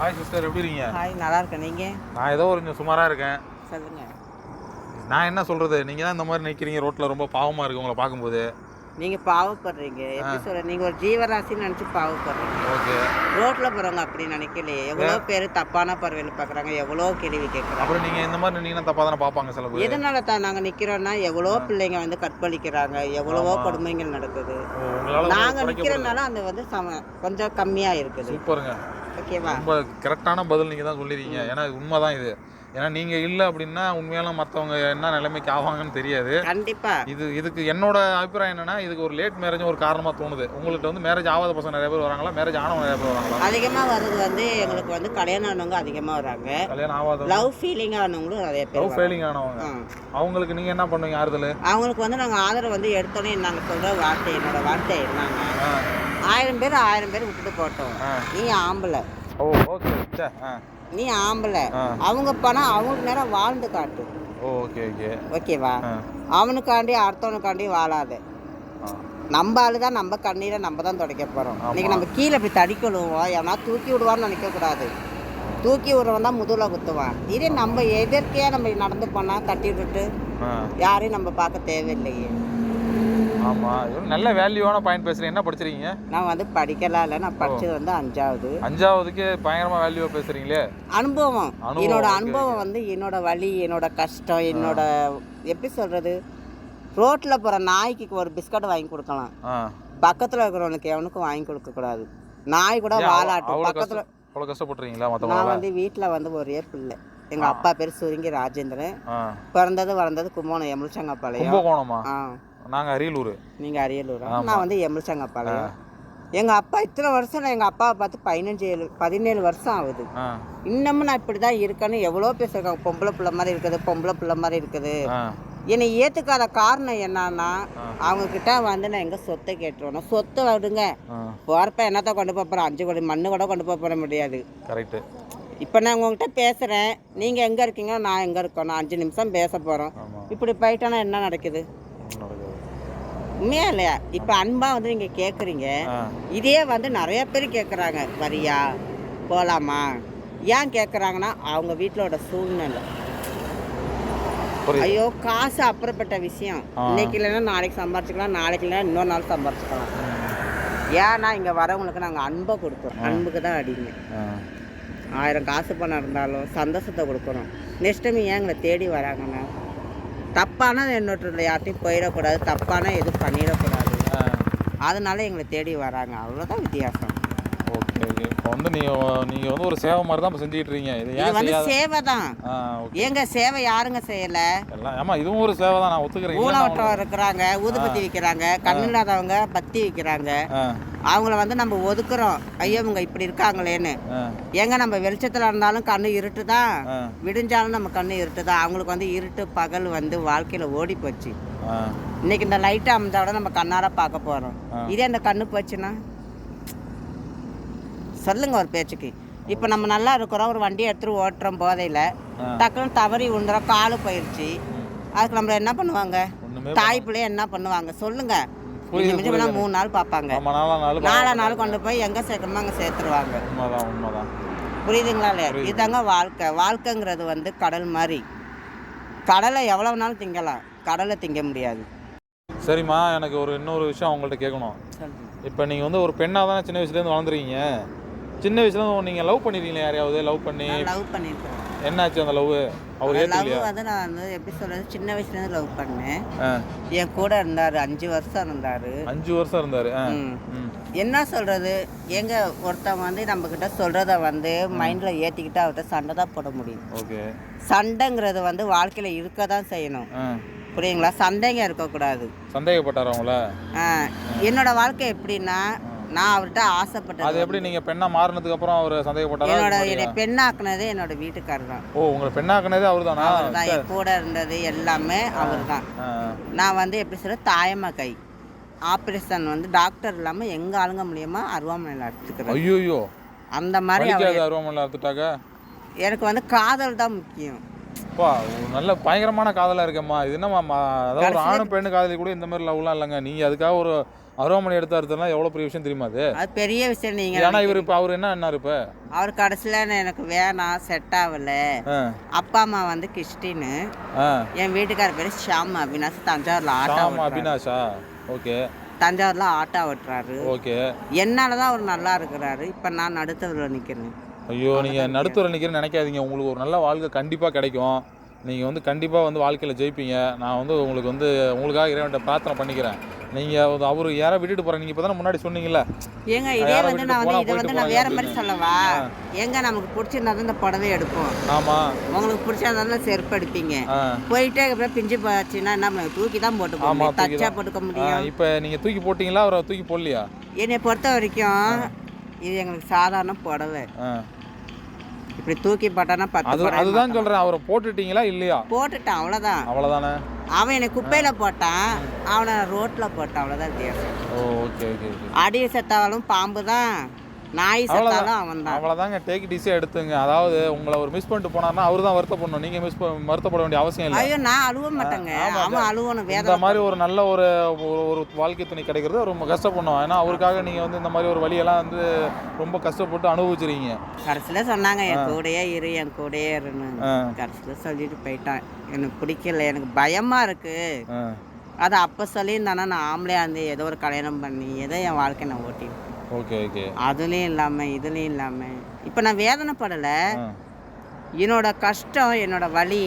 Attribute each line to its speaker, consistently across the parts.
Speaker 1: Hi sister எப்படி இருக்கீங்க?
Speaker 2: Hi நல்லா இருக்கேன். நீங்க?
Speaker 1: நான் ஏதோ கொஞ்சம் சுமாராக இருக்கேன்.
Speaker 2: சொல்லுங்க.
Speaker 1: நான் என்ன சொல்கிறது நீங்கள் தான் இந்த மாதிரி நிற்கிறீங்க ரோட்டில் ரொம்ப பாவமாக இருக்கு உங்களை பார்க்கும்போது.
Speaker 2: நீங்க பாவப்படுறீங்க. எப்படி சொல்ற நீங்க ஒரு ஜீவராசின்னு நினைச்சு பாவப்படுறீங்க.
Speaker 1: ஓகே.
Speaker 2: ரோட்ல போறவங்க அப்படி நினைக்கலையே. எவ்வளோ பேர் தப்பான பார்வையில் பார்க்குறாங்க. எவ்வளோ கேள்வி கேட்குறாங்க.
Speaker 1: அப்புறம் நீங்கள் இந்த மாதிரி நின்னீங்கன்னா தப்பாக தானே பார்ப்பாங்க சில பேர்.
Speaker 2: எதனால தான் நாங்க நிக்கிறோம்னா எவ்வளோ பிள்ளைங்க வந்து கற்பழிக்கிறாங்க எவ்வளவோ கொடுமைகள் நடக்குது. நாங்க. நிக்கிறதுனால அந்த வந்து சம கொஞ்சம் கம்மியா இருக்குது.
Speaker 1: சூப்பருங்க.
Speaker 2: ஓகேவா?
Speaker 1: ரொம்ப கரெக்டான பதில் நீங்கள் தான் சொல்லிருக்கீங்க. ஏன்னா உண்மை தான் இது. ஏன்னா நீங்கள் இல்லை அப்படின்னா உண்மையால மற்றவங்க என்ன நிலைமைக்கு ஆவாங்கன்னு தெரியாது.
Speaker 2: கண்டிப்பா.
Speaker 1: இது இதுக்கு என்னோட அபிப்பிராயம் என்னன்னா இதுக்கு ஒரு லேட் மேரேஜும் ஒரு காரணமாக தோணுது. உங்கள்கிட்ட வந்து மேரேஜ் ஆகாத பசங்க நிறைய பேர் வராங்களா? மேரேஜ் ஆனவங்க நிறைய பேர் வராங்களா?
Speaker 2: அதிகமா வர்றது வந்து எங்களுக்கு வந்து கல்யாணம் ஆனவங்க அதிகமா வராங்க.
Speaker 1: கல்யாணம் ஆகாத
Speaker 2: லவ் ஃபீலிங் ஆனவங்களும் நிறைய பேர்
Speaker 1: லவ். ஃபெயிலிங் ஆனவங்க. அவங்களுக்கு நீங்கள் என்ன பண்ணுவீங்க? ஆறுதல்?
Speaker 2: அவங்களுக்கு வந்து நாங்கள் ஆதரவு வந்து எடுத்தோன்னே நாங்கள் சொல்கிற வார்த்தை என்னோட வார்த்தை என்னங்க ஆயிரம் பேர் ஆயிரம் பேர் விட்டுட்டு போட்டோம். நீ ஆம்பளை.
Speaker 1: ஓ ஓகே
Speaker 2: நீ ஆம்பளை. அவங்க பணம் அவங்களுக்கு நேரம் வாழ்ந்து காட்டு.
Speaker 1: Okay okay.
Speaker 2: ஓகேவா? அவனுக்காண்டி அடுத்தவனுக்காண்டி வாழாத. நம்ம ஆளு தான் நம்ம கண்ணீரை நம்ம தான் துடைக்க போகிறோம் இன்னைக்கு நம்ம கீழே இப்படி தடிக்கொள்வோம் எவனா தூக்கி விடுவான்னு நினைக்கக்கூடாது தூக்கி விடுறவன் தான் முதுகில் குத்துவான். இதே நம்ம எதிர்க்கையாக நம்ம நடந்து போனால் தட்டி விட்டுட்டு யாரையும் நம்ம பார்க்க தேவையில்லையே.
Speaker 1: ஆமாம் நல்ல வேல்யூவான பாயிண்ட் பேசுகிறீங்க என்ன படிச்சிருக்கீங்க?
Speaker 2: நான் வந்து படிக்கலாம் இல்லை நான் படித்தது வந்து அஞ்சாவது.
Speaker 1: அஞ்சாவதுக்கு பயங்கரமாக வேல்யூவாக பேசுகிறீங்களே
Speaker 2: அனுபவம். என்னோட அனுபவம் வந்து என்னோட வலி என்னோட கஷ்டம் என்னோட எப்படி சொல்றது? ரோட்ல போற நாய்க்கு ஒரு பிஸ்கட் வாங்கி கொடுக்கலாம். பக்கத்துல இருக்கிறவனுக்கு எவனுக்கும் வாங்கி கொடுக்க கூடாது. நாய் கூட
Speaker 1: அவ்வளோ
Speaker 2: பக்கத்துல
Speaker 1: அவ்வளோ கஷ்டப்பட்டுறீங்களா
Speaker 2: நான் வந்து வீட்ல வந்து ஒரே பிள்ளை. எங்க அப்பா பேர் சுருங்கி ராஜேந்திரன். பிறந்தது வளர்ந்தது கும்போணம் எமிழ்ச்சங்கப்பாளையம்
Speaker 1: கும்பகோணமா?
Speaker 2: ஆ.
Speaker 1: நாங்கள் அரியலூர்.
Speaker 2: நீங்க அரியலூர்? நான் வந்து எமிழ்ச்சங்கப்பாளையம் எங்க அப்பா இத்தனை வருஷம் நான் எங்க அப்பாவை பார்த்து பதினஞ்சு ஏழு பதினேழு வருஷம் ஆகுது. இன்னமும் நான் இப்படி தான் இருக்கேன்னு எவ்வளோ பேசுறாங்க பொம்பளை பிள்ளை மாதிரி இருக்குது பொம்பளை பிள்ளை மாதிரி இருக்குது. என்னை ஏற்றுக்காத காரணம் என்னன்னா அவங்க கிட்ட வந்து நான் எங்க சொத்தை கேட்டுருவேன். சொத்தை விடுங்க.
Speaker 1: ஆ.
Speaker 2: போகிறப்ப என்னத்த கொண்டு போக போகிறேன் அஞ்சு கோடி மண்ணு கூட கொண்டு போக முடியாது.
Speaker 1: கரெக்டு
Speaker 2: இப்போ நான் உங்ககிட்ட பேசுகிறேன் நீங்கள் எங்கே இருக்கீங்க? நான் எங்கே இருக்கோம்? நான் அஞ்சு நிமிஷம் பேச போகிறோம் இப்படி போயிட்டோன்னா என்ன நடக்குது?
Speaker 1: நடக்குது
Speaker 2: உண்மையா இல்லையா? இப்போ அன்பாக வந்து நீங்கள் கேட்குறீங்க
Speaker 1: ஆ.
Speaker 2: இதே வந்து நிறைய பேர் கேட்குறாங்க வரியா? போகலாமா ஏன் கேட்குறாங்கன்னா அவங்க வீட்டிலோட சூழ்நிலை. ஐயோ காசு அப்புறப்பட்ட விஷயம். இன்னைக்கு இல்லைன்னா நாளைக்கு சம்பாரிச்சுக்கலாம் நாளைக்கு இல்லைன்னா இன்னொரு நாள் சம்பாரிச்சுக்கலாம். ஏன்னா இங்கே வரவங்களுக்கு நாங்கள் அன்பை கொடுக்குறோம் அன்புக்கு தான் அடிங்க ஆயிரம் காசு பணம் இருந்தாலும் சந்தோஷத்தை கொடுக்குறோம் நெக்ஸ்ட் டைம் ஏன் எங்களை தேடி வராங்கண்ணா தப்பான என்னோட யார்ட்டையும் போயிடக்கூடாது தப்பான எதுவும் பண்ணிடக்கூடாது. அதனால எங்களை தேடி வராங்க. அவ்வளோதான் வித்தியாசம்.
Speaker 1: Okay okay. இப்போ வந்து நீங்கள் நீங்கள் வந்து ஒரு சேவை மாதிரி தான் இப்போ செஞ்சுக்கிட்டு இருக்கீங்க. இது ஏன்
Speaker 2: வந்து சேவை தான் ஏங்க சேவை யாருங்க செய்யலை?
Speaker 1: எல்லாம் ஆமாம் இதுவும் ஒரு சேவை தான். நான் ஒத்துக்கிறேன்.
Speaker 2: ஊனவட்டம் இருக்கிறாங்க ஊதுபத்தி விற்கிறாங்க கண்ணு இல்லாதவங்க பத்தி விற்கிறாங்க அவங்கள வந்து நம்ம ஒதுக்குறோம். ஐயோ இவங்க இப்படி இருக்காங்களேன்னு. ஏங்க நம்ம வெளிச்சத்தில் இருந்தாலும் கண்ணு இருட்டு தான் விடிஞ்சாலும் நம்ம கண்ணு இருட்டு தான் அவங்களுக்கு வந்து இருட்டு பகல் வந்து வாழ்க்கையில் ஓடி போச்சு. இன்னைக்கு இந்த லைட்டை அமைஞ்சாவோட நம்ம கண்ணார பார்க்க போகிறோம் இதே இந்த கண்ணு போச்சுன்னா? சொல்லுங்க ஒரு பேச்சுக்கு. இப்போ நம்ம நல்லா இருக்கிறோம் ஒரு வண்டியை எடுத்துட்டு ஓட்டுறோம் போதையில். டக்குன்னு தவறி உண்டுறோம் காலு போயிடுச்சு அதுக்கு நம்மள என்ன பண்ணுவாங்க? தாய் பிள்ளைய என்ன பண்ணுவாங்க? சொல்லுங்க.
Speaker 1: புரியுது,
Speaker 2: மிஞ்சி மிஞ்சி போனா மூணு நாள் பார்ப்பாங்க.
Speaker 1: நாலா
Speaker 2: நாள் கொண்டு போய் எங்கே சேர்க்கணுமோ அங்கே சேர்த்துருவாங்க.
Speaker 1: உண்மைதான் உண்மைதான்.
Speaker 2: புரியுதுங்களா இல்லையா? இதுதாங்க வாழ்க்கை. வாழ்க்கைங்கிறது வந்து கடல் மாதிரி. கடலை எவ்வளவு நாள் திங்கலாம்? கடலை திங்க முடியாது.
Speaker 1: சரிம்மா எனக்கு ஒரு இன்னொரு விஷயம் அவங்கள்ட்ட கேட்கணும். இப்போ நீங்கள் வந்து ஒரு பெண்ணாக தானே சின்ன வயசுலேருந்து வளர்ந்துருக்கீங்க? சின்ன வயசுலேருந்து நீங்கள் லவ் பண்ணிருக்கீங்களா யாரையாவது? லவ் பண்ணி
Speaker 2: லவ் பண்ணியிருக்கேன்
Speaker 1: என்னாச்சு அந்த லவ் அவர்
Speaker 2: லவ் வந்து நான் வந்து எப்படி சொல்றது? சின்ன வயசுலேருந்து லவ் பண்ணேன். என் கூட இருந்தார் அஞ்சு வருஷம் இருந்தார்.
Speaker 1: அஞ்சு வருஷம் இருந்தார்
Speaker 2: என்ன சொல்றது? எங்க ஒருத்தன் வந்து நம்ம கிட்ட சொல்றத வந்து மைண்ட்ல ஏத்திக்கிட்டு அவர்கிட்ட சண்டை தான் போட முடியும்.
Speaker 1: ஓகே.
Speaker 2: சண்டைங்கிறது வந்து வாழ்க்கையில இருக்க தான் செய்யணும். புரியுங்களா? சண்டைங்க இருக்கக்கூடாது.
Speaker 1: சந்தேகப்பட்டார் அவங்கள
Speaker 2: என்னோட வாழ்க்கை எப்படின்னா நான் அவர்கிட்ட ஆசைப்பட்டது
Speaker 1: அது எப்படி நீங்கள் பெண்ணாக மாறினதுக்கு அப்புறம் அவர் சந்தேகப்பட்டாரா?
Speaker 2: என்னோட என்னை பெண்ணாக்குனதே என்னோட வீட்டுக்காரர் தான்.
Speaker 1: ஓ உங்களை பெண்ணாக்குனதே அவர் தானா
Speaker 2: அவர் தான் என் கூட இருந்தது எல்லாமே அவர் தான் நான் வந்து எப்படி சொல்ல தாயம்மா கை. ஆப்ரேஷன் வந்து டாக்டர் இல்லாமல் எங்கள் ஆளுங்க மூலியமா அருவாமனையில் எடுத்துக்கிறேன்
Speaker 1: ஐயோயோ.
Speaker 2: அந்த மாதிரி அவர்
Speaker 1: அருவமல்ல அறுத்துட்டாக்க?
Speaker 2: எனக்கு வந்து காதல் தான் முக்கியம்.
Speaker 1: அப்பா நல்ல பயங்கரமான காதலாக இருக்கேம்மா. இது என்னம்மா அதாவது ஒரு ஆணும் பெண்ணு காதலி கூட இந்த மாதிரி லவ்லாம் இல்லைங்க. நீங்கள் அதுக்காக ஒரு அருவாமனை எடுத்து அறுத்தனா எவ்வளோ பெரிய விஷயம் தெரியுமா அது?
Speaker 2: அது பெரிய விஷயம் நீங்கள்
Speaker 1: ஏன்னா இவர் இப்போ அவர் என்ன என்னாரு இப்போ?
Speaker 2: அவர் கடைசியில் எனக்கு வேணாம் செட் ஆகல.
Speaker 1: ஆ.
Speaker 2: அப்பா அம்மா வந்து கிறிஸ்டின்னு.
Speaker 1: ஆ.
Speaker 2: என் வீட்டுக்கார பேர் ஷாம் அவினாஷ் தஞ்சாவூரில் ஆட்டோ
Speaker 1: ஷாம்
Speaker 2: ஓட்டுறாரு.
Speaker 1: அபினாஷா? ஓகே.
Speaker 2: தஞ்சாவூரில் ஆட்டோ ஓட்டுறாரு.
Speaker 1: ஓகே.
Speaker 2: என்னால தான் அவர் நல்லா இருக்கிறாரு. இப்போ நான் நடுத்தரில் நிற்கிறேன்
Speaker 1: ஐயோ நீங்கள் நடுத்துற நிற்கிறேன்னு நினைக்காதீங்க. உங்களுக்கு ஒரு நல்ல வாழ்க்கை கண்டிப்பாக கிடைக்கும். நீங்கள் வந்து கண்டிப்பாக வந்து வாழ்க்கையில் ஜெயிப்பீங்க. நான் வந்து உங்களுக்கு வந்து உங்களுக்காக இறைவன்ட்ட பிரார்த்தனை பண்ணிக்கிறேன். நீங்கள் அவர் யாரை விட்டுட்டு போகிறேன் நீங்கள் இப்போ தானே முன்னாடி சொன்னீங்கல்ல.
Speaker 2: ஏங்க இதே வந்து நான் வந்து இதை வந்து நான் வேற மாதிரி சொல்லவா? எங்க நமக்கு பிடிச்சிருந்தா தான் இந்த புடவை எடுப்போம்.
Speaker 1: ஆமாம்
Speaker 2: உங்களுக்கு பிடிச்சிருந்தா செருப்பு எடுப்பீங்க. போயிட்டே அப்புறம் பிஞ்சு போச்சுன்னா என்ன? தூக்கி தான் போட்டு
Speaker 1: ஆமா,
Speaker 2: போகணும் தச்சா
Speaker 1: தான்.
Speaker 2: போட்டுக்க முடியும்.
Speaker 1: இப்போ நீங்கள் தூக்கி போட்டிங்களா? அவரை தூக்கி போடலையா?
Speaker 2: என்னை பொறுத்த வரைக்கும் இது எங்களுக்கு சாதாரண புடவை. இப்படி தூக்கி போட்டானா பத்து
Speaker 1: அதுதான். சொல்கிறேன் அவரை போட்டுட்டீங்களா இல்லையா?
Speaker 2: போட்டுட்டான் அவ்வளோதான்
Speaker 1: அவ்வளோதானே
Speaker 2: அவன் என்னை குப்பையில போட்டான். அவனை ரோட்ல போட்டான் அவ்வளோதான் வித்தியாசம்.
Speaker 1: Oh okay okay okay.
Speaker 2: அடி செத்தாலும் பாம்பு தான் நாய் செத்தாலும் அவன் தான்
Speaker 1: அவ்வளோதாங்க டேக் டிஸே எடுத்துங்க. அதாவது உங்களை ஒரு மிஸ் பண்ணிட்டு போனார்னா அவர் தான் வருத்தப்படணும் நீங்கள் மிஸ் வருத்தப்பட வேண்டிய அவசியம் இல்லை.
Speaker 2: ஐயோ நான் அழுவ மாட்டேங்க. அவன் அழுவணும்.
Speaker 1: இந்த
Speaker 2: வேதனை
Speaker 1: மாதிரி ஒரு நல்ல ஒரு ஒரு- வாழ்க்கை துணை கிடைக்கிறது ரொம்ப கஷ்டப்படணும். ஏன்னா அவருக்காக நீங்கள் வந்து இந்த மாதிரி ஒரு வழியெல்லாம் வந்து ரொம்ப கஷ்டப்பட்டு அனுபவிச்சிருக்கீங்க.
Speaker 2: கடைசியில் சொன்னாங்க என் கூடயே இரு என் கூடயே இருன்னு. கடைசியில் சொல்லிட்டு போயிட்டான். எனக்கு பிடிக்கல. எனக்கு பயமா இருக்கு.
Speaker 1: ஆ.
Speaker 2: அது அப்போ சொல்லியிருந்தானா நான் ஆம்பளையா இருந்து ஏதோ ஒரு கல்யாணம் பண்ணி ஏதோ என் வாழ்க்கை நான் ஓட்டி
Speaker 1: ஓகே ஓகே
Speaker 2: அதுலேயும் இல்லாமல் இதுலேயும் இல்லாமல் இப்போ நான் வேதனைப்படலை. என்னோட கஷ்டம் என்னோட வலி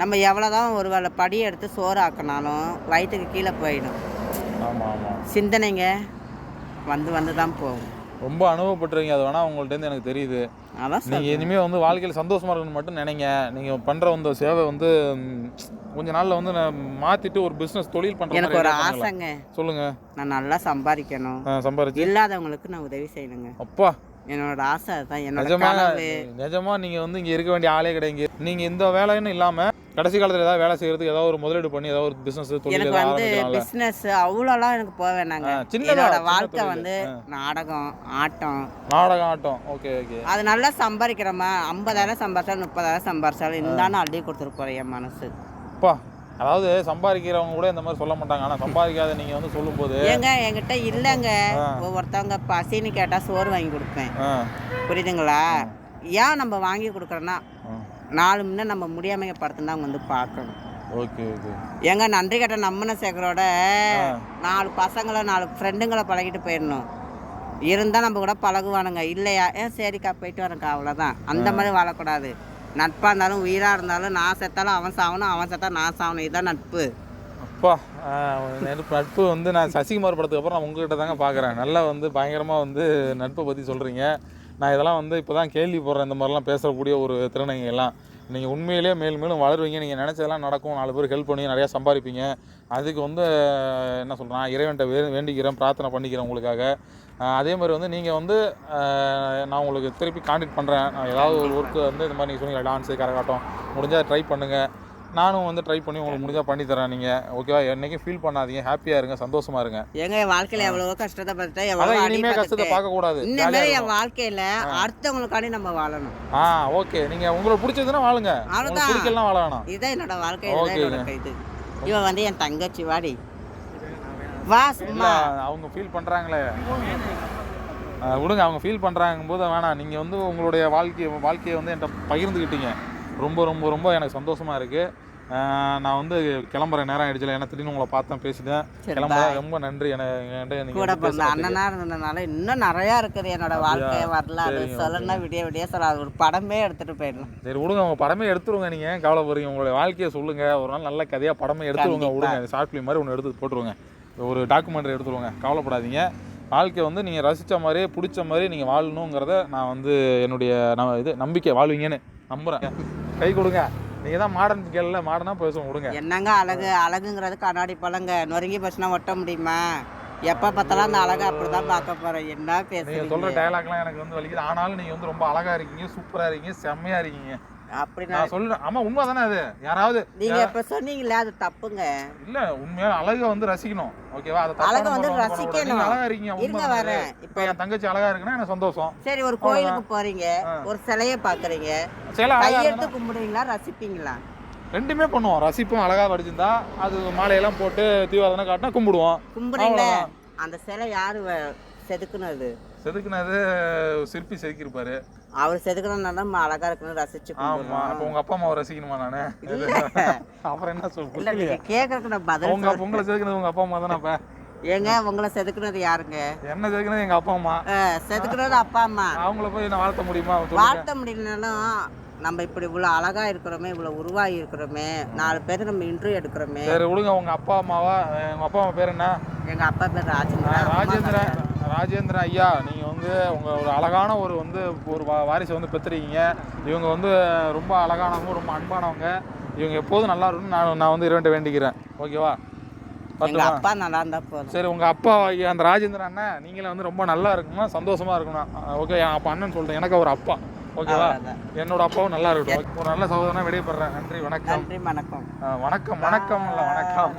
Speaker 2: நம்ம எவ்வளோதான் ஒரு வேளை படி எடுத்து சோறு ஆக்கினாலும் வயிற்றுக்கு கீழே போயிடும். சிந்தனைங்க வந்து வந்து தான் போகும்.
Speaker 1: ரொம்ப அனுபவப்பட்டுறீங்க அது வேணால் உங்கள்கிட்ட எனக்கு தெரியுது. நீங்கள். இனிமேல் வந்து வாழ்க்கையில் சந்தோஷமா இருக்கணும்னு மட்டும் நினைங்க. நீங்கள் பண்ணுற இந்த சேவை வந்து கொஞ்ச நாளில் வந்து நான் மாற்றிட்டு ஒரு பிஸ்னஸ் தொழில் பண்ணுற
Speaker 2: எனக்கு ஒரு ஆசைங்க.
Speaker 1: சொல்லுங்கள்
Speaker 2: நான் நல்லா சம்பாதிக்கணும்.
Speaker 1: சம்பாரிச்சு.
Speaker 2: இல்லாதவங்களுக்கு நான் உதவி செய்யணுங்க.
Speaker 1: அப்பா.
Speaker 2: என்னோட ஆசை அதுதான். என்னோட
Speaker 1: நிஜமா நிஜமா நீங்க வந்து இங்க இருக்க வேண்டிய ஆளே கிடையாது. நீங்க இந்த வேலைன்னு இல்லாம கடைசி காலத்துல ஏதாவது வேலை செய்யறதுக்கு ஏதாவது ஒரு முதலீடு பண்ணி ஏதாவது ஒரு பிசினஸ் தொழில்
Speaker 2: எனக்கு வந்து பிஸ்னஸ் அவ்வளோலாம் எனக்கு போக வேணாங்க. என்னோட வாழ்க்கை. வந்து நாடகம் ஆட்டம்.
Speaker 1: நாடகம் ஆட்டம். Okay okay.
Speaker 2: அது நல்லா சம்பாதிக்கிறோமா ஐம்பதாயிரம் சம்பாரிச்சாலும் முப்பதாயிரம் சம்பாரிச்சாலும் இருந்தாலும் அள்ளி கொடுத்துட்டு போகிறேன் என் மனசு.
Speaker 1: அப்பா அதாவது சம்பாதிக்கிறவங்க கூட இந்த மாதிரி சொல்ல மாட்டாங்க. ஆனா சம்பாதிக்காத நீங்க வந்து சொல்லும்போது
Speaker 2: ஏங்க என்கிட்ட இல்லைங்க. ஒவ்வொருத்தவங்க பசின்னு கேட்டால் சோறு வாங்கி கொடுப்பேன். புரியுதுங்களா? ஏன் நம்ம வாங்கி கொடுக்குறோன்னா நாலு முன்ன நம்ம முடியாமைங்க படுத்துனா அவங்க வந்து பார்க்கணும்.
Speaker 1: Okay okay.
Speaker 2: ஏங்க நன்றி கட்ட நம்மன சேர்க்கறோட நாலு பசங்களை நாலு ஃப்ரெண்டுங்களை பழகிட்டு போயிடணும். இருந்தால் நம்ம கூட பழகுவானுங்க. இல்லையா? ஏன் சரிக்கா போயிட்டு வரேன்க்கா அவ்வளோதான் அந்த மாதிரி வாழக்கூடாது. நட்பாக இருந்தாலும் உயிராக இருந்தாலும் நான் செத்தாலும் அவன் சாகணும் அவன் செத்தா நான் சாகணும் இதுதான் நட்பு.
Speaker 1: அப்பா நட்பு நட்பு வந்து நான் சசிகுமார் படத்துக்கு அப்புறம் நான் உங்ககிட்ட தாங்க பார்க்குறேன் நல்லா வந்து பயங்கரமாக வந்து நட்பை பற்றி சொல்கிறீங்க நான் இதெல்லாம் வந்து இப்போ தான் கேள்விப்படுறேன். இந்த மாதிரிலாம் பேசக்கூடிய ஒரு திறனைங்க எல்லாம் நீங்கள் உண்மையிலேயே மேலும் மேலும் வளருவீங்க. நீங்கள் நினச்சதெல்லாம் நடக்கும். நாலு பேர் ஹெல்ப் பண்ணி நிறையா சம்பாதிப்பீங்க. அதுக்கு வந்து என்ன சொல்கிறேன் இறைவன்ட்ட வே வேண்டிக்கிறேன் பிரார்த்தனை பண்ணிக்கிறேன் உங்களுக்காக. அதே மாதிரி வந்து நீங்கள் வந்து நான் உங்களுக்கு திருப்பி காண்டாக்ட் பண்ணுறேன் ஏதாவது ஒரு ஒர்க்கு வந்து இந்த மாதிரி நீங்கள் சொன்னீங்க டான்ஸு கரகாட்டம் முடிஞ்சால் ட்ரை பண்ணுங்கள் நானும் வந்து ட்ரை பண்ணி உங்களுக்கு முடிஞ்சால் பண்ணி தரேன் நீங்கள் ஓகேவா என்றைக்கும் ஃபீல் பண்ணாதீங்க. ஹாப்பியாக இருங்க சந்தோஷமா இருங்க.
Speaker 2: ஏங்க என் வாழ்க்கையில் எவ்வளவோ கஷ்டத்தை பார்த்துட்டேன் எவ்வளோ அடி
Speaker 1: இனிமே கஷ்டத்தை
Speaker 2: பார்த்துட்டேன்
Speaker 1: பார்க்கக்கூடாது
Speaker 2: இன்னமே என் வாழ்க்கையில் அடுத்தவங்களுக்காண்டி நம்ம வாழணும்.
Speaker 1: ஆ ஓகே நீங்கள் உங்களுக்கு பிடிச்சதுன்னா வாழுங்க. உங்களுக்கு
Speaker 2: அவ்வளவுதான்.
Speaker 1: பிடிக்கலாம் வாழ வேணாம்.
Speaker 2: இதுதான் என்னோட வாழ்க்கை இதுதான்
Speaker 1: ஓகேங்க.
Speaker 2: என்னோட இவன் வந்து என் தங்கச்சி வாடி. வா
Speaker 1: இல்லை
Speaker 2: சும்மா
Speaker 1: அவங்க ஃபீல் பண்ணுறாங்களே விடுங்க அவங்க ஃபீல் பண்ணுறாங்க போது வேணாம். நீங்கள் வந்து உங்களுடைய வாழ்க்கையை வாழ்க்கையை வந்து என்கிட்ட பகிர்ந்துக்கிட்டீங்க. ரொம்ப ரொம்ப ரொம்ப எனக்கு சந்தோஷமாக இருக்குது நான் வந்து கிளம்புறேன் நேரம் ஆயிடுச்சுல. ஏன்னா திடீர்னு உங்களை பார்த்தேன் பேசிட்டேன். கிளம்புற
Speaker 2: bye.
Speaker 1: ரொம்ப நன்றி. எனக்கு
Speaker 2: அண்ணனா இருந்ததுனால இன்னும் நிறையா இருக்குது என்னோட வாழ்க்கை வரலாறு சொல்லணும்னா விடிய விடிய சொல்ல. ஒரு படமே எடுத்துட்டு போயிடலாம்.
Speaker 1: சரி விடுங்க. உங்க படமே எடுத்துருங்க. நீங்கள் கவலைப்படுறீங்க? உங்களுடைய வாழ்க்கையை சொல்லுங்க. ஒரு நாள் நல்ல கதையாக படமே எடுத்துருங்க. விடுங்க. ஷார்ட் ஃபிலிம் மாதிரி ஒன்று எடுத்து போட்டுருங்க. ஒரு டாக்குமெண்ட்ரி எடுத்துருவாங்க கவலைப்படாதீங்க. வாழ்க்கை வந்து நீங்கள் ரசித்த மாதிரியே பிடிச்ச மாதிரி நீங்கள் வாழணுங்கிறத நான் வந்து என்னுடைய நான் இது நம்பிக்கை வாழ்வீங்கன்னு நம்புகிறேன் கை கொடுங்க. நீங்கள் தான் மாடர்ன் கேள்ல மாடர்னாக பேசுவோம் விடுங்க.
Speaker 2: என்னங்க அழகு? அழகுங்கிறது கண்ணாடி பழங்க. நொறுங்கி போச்சுன்னா ஒட்ட முடியுமா? எப்போ பார்த்தாலும் அந்த அழகை அப்படிதான் பார்க்க போறேன். என்ன
Speaker 1: நீங்கள் சொல்கிற டயலாக்லாம் எனக்கு வந்து வலிக்குது. ஆனாலும் நீங்கள் வந்து ரொம்ப அழகாக இருக்கீங்க சூப்பராக இருக்கீங்க செம்மையாக இருக்கீங்க.
Speaker 2: அப்படி நான்
Speaker 1: சொல்கிறேன் ஆமாம் உண்மை தானே அது? யாராவது
Speaker 2: நீங்க இப்ப சொன்னீங்களே அது தப்புங்க.
Speaker 1: இல்ல உண்மையா அழகை வந்து ரசிக்கணும். ஓகேவா அதை
Speaker 2: அழகை வந்து. ரசிக்கணும்.
Speaker 1: அழகா இருக்கீங்க
Speaker 2: இருங்க
Speaker 1: உண்மை
Speaker 2: வரேன்.
Speaker 1: இப்ப என் தங்கச்சி அழகா இருக்குன்னா எனக்கு சந்தோஷம்.
Speaker 2: சரி ஒரு கோயிலுக்கு போறீங்க. ஒரு சிலையை பாக்குறீங்க. கையெடுத்து கும்பிடுவீங்களா ரசிப்பீங்களா?
Speaker 1: ரெண்டுமே பண்ணுவோம். ரசிப்பும் அழகா வடிச்சிருந்தா. அது மாலையெல்லாம் போட்டு தீபாவளி காட்டினா கும்பிடுவோம். அவ்வளவுதான்.
Speaker 2: அந்த சிலை யார் செதுக்குனது?
Speaker 1: செதுக்குனது சிற்பி செதுக்கியிருப்பாரு.
Speaker 2: அவர் செதுக்குனதுனால நம்ம அழகா இருக்குன்னு ரசிச்சு
Speaker 1: ஆமா. அப்போ உங்க அப்பா அம்மாவை ரசிக்கணுமா நானு? அப்புறம் என்ன சொல்ல
Speaker 2: நீங்க கேட்கறதுக்கு நான் பதில்
Speaker 1: உங்க உங்களை செதுக்குனது உங்க அப்பா அம்மா தானே அப்ப?
Speaker 2: ஏங்க உங்களை செதுக்குனது யாருங்க?
Speaker 1: என்ன செதுக்குனது எங்க அப்பா அம்மா?
Speaker 2: செதுக்குனது அப்பா அம்மா.
Speaker 1: அவங்கள போய் நான் வாழ்த்த முடியுமா?
Speaker 2: வாழ்த்த முடியலனாலும் நம்ம இப்படி இவ்வளோ அழகா இருக்கிறோமே இவ்வளோ உருவாகி இருக்கிறோமே நாலு பேர் நம்ம இன்டர்வியூ எடுக்கிறோமே.
Speaker 1: சரி விடுங்க உங்க அப்பா அம்மாவா? அஹ் உங்க அப்பா அம்மா பேர் என்ன?
Speaker 2: எங்க அப்பா பேர் ராஜேந்திரா
Speaker 1: ஆஹ் ராஜேந்திரன் ராஜேந்திரன் ஐயா நீங்கள் வந்து உங்கள் ஒரு அழகான ஒரு வந்து ஒரு வாரிசை வந்து பெற்றுருக்கீங்க. இவங்க வந்து ரொம்ப அழகானவங்க ரொம்ப அன்பானவங்க. இவங்க எப்போதும் நல்லா இருக்கணும்னு நான் நான் வந்து இறைவன்ட்ட வேண்டிக்கிறேன். ஓகேவா
Speaker 2: அப்பா நல்லா இருந்தா போதும்.
Speaker 1: சரி உங்கள் அப்பா அந்த ராஜேந்திரன் அண்ணன் நீங்களே வந்து ரொம்ப நல்லா இருக்கணும் சந்தோஷமா இருக்கணும். ஓகே அப்பா அண்ணன் சொல்லிட்டேன் எனக்கு ஒரு அப்பா. ஓகேவா. என்னோட அப்பாவும் நல்லா இருக்கட்டும் ஒரு நல்ல சகோதரனா விடைபெறேன். நன்றி வணக்கம்.
Speaker 2: நன்றி வணக்கம்.
Speaker 1: வணக்கம் வணக்கம். இல்லை வணக்கம்.